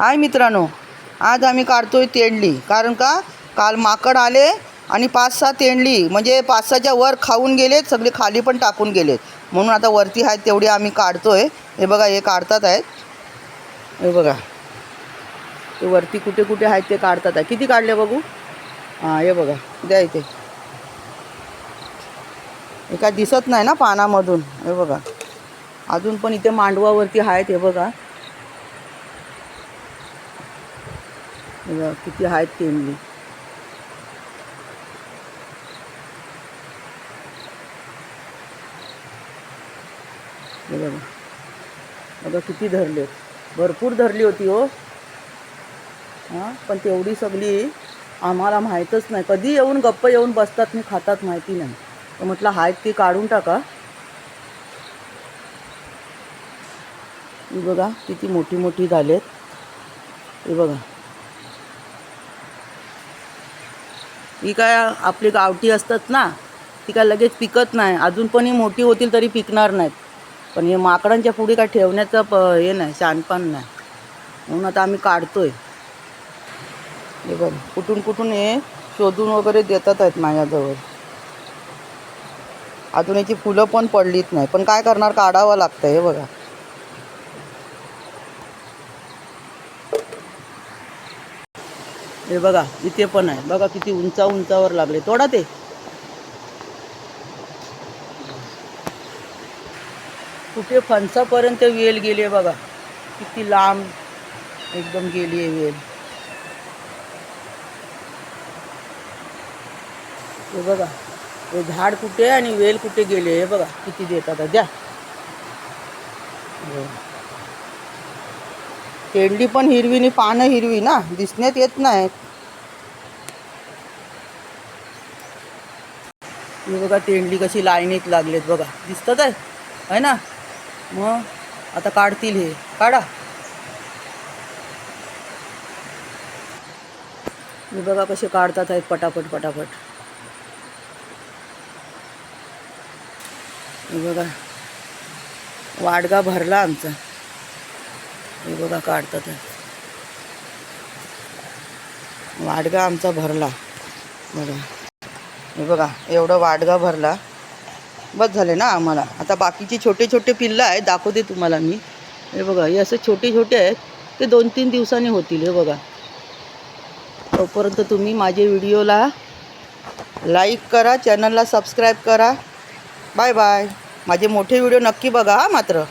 आहे मित्रांनो आज आम्ही काढतोय तेंडली. कारण का? काल माकड आले आणि पाच सहा तेंडली. म्हणजे पाच सहाच्या वर खाऊन गेलेत सगळे खाली पण टाकून गेलेत. म्हणून आता वरती आहेत तेवढी आम्ही काढतोय. हे बघा हे काढतात आहेत. हे बघा. ते वरती कुठे कुठे आहेत ते काढतात आहे किती काढले बघू? हां हे बघा. द्या इथे. हे काय दिसत नाही ना पानामधून? हे बघा. अजून पण इथे मांडवावरती आहेत हे बघा हे बघा किती आहेत तेंडली बघा. किती धरले. भरपूर धरली होती हो. हां पण तेवढी सगळी आम्हाला माहीतच नाही. कधी येऊन गप्प येऊन बसतात मी खातात माहिती नाही. तर म्हटलं आहेत ती काढून टाका. बघा किती मोठी मोठी झालेत. हे बघा. ही काय आपली गावठी असतात ना ती काय लगेच पिकत नाही. अजून पण ही मोठी होतील तरी पिकणार नाहीत. पण हे माकडांच्या पुढे काय ठेवण्याचं प हे नाही शानपान नाही. म्हणून आता आम्ही काढतोय. हे बघ कुठून कुठून हे शोधून वगैरे देतात आहेत माझ्याजवळ. अजून याची फुलं पण पडलीत नाही. पण काय करणार? काढावं लागतं हे बघा. हे बघा इथे पण आहे. बघा किती उंचा उंचावर लागले. तोडा ते. कुठे फणसापर्यंत वेल गेली आहे बघा. किती लांब एकदम गेली आहे वेल. हे बघा हे झाड कुठे आहे आणि वेल कुठे गेले हे बघा. किती देतात. द्या. तेंडी पण हिरवी आणि पानं हिरवी ना? दिसण्यात येत नाहीत मी बघा तेंडली कशी लाईनीत लागलेत बघा. दिसतात आहे. है ना? मग आता काढतील हे. काढा. मी बघा कसे काढतात आहेत पटापट पटापट. बघा. वाडगा भरला आमचा. हे बघा काढतात वाडगा आमचा भरला. बघा. हे बघा एवढं वाडगा भरला. बस झाले ना आम्हाला. आता बाकीचे छोटे छोटे पिल्लं आहेत दाखवते तुम्हाला मी. हे बघा हे असे छोटे छोटे आहेत ते दोन तीन दिवसांनी होतील हे बघा. तोपर्यंत तुम्ही माझे व्हिडिओला लाईक करा चॅनलला सबस्क्राईब करा. Bye bye. माझे मोठे व्हिडिओ नक्की बघा हा मात्र.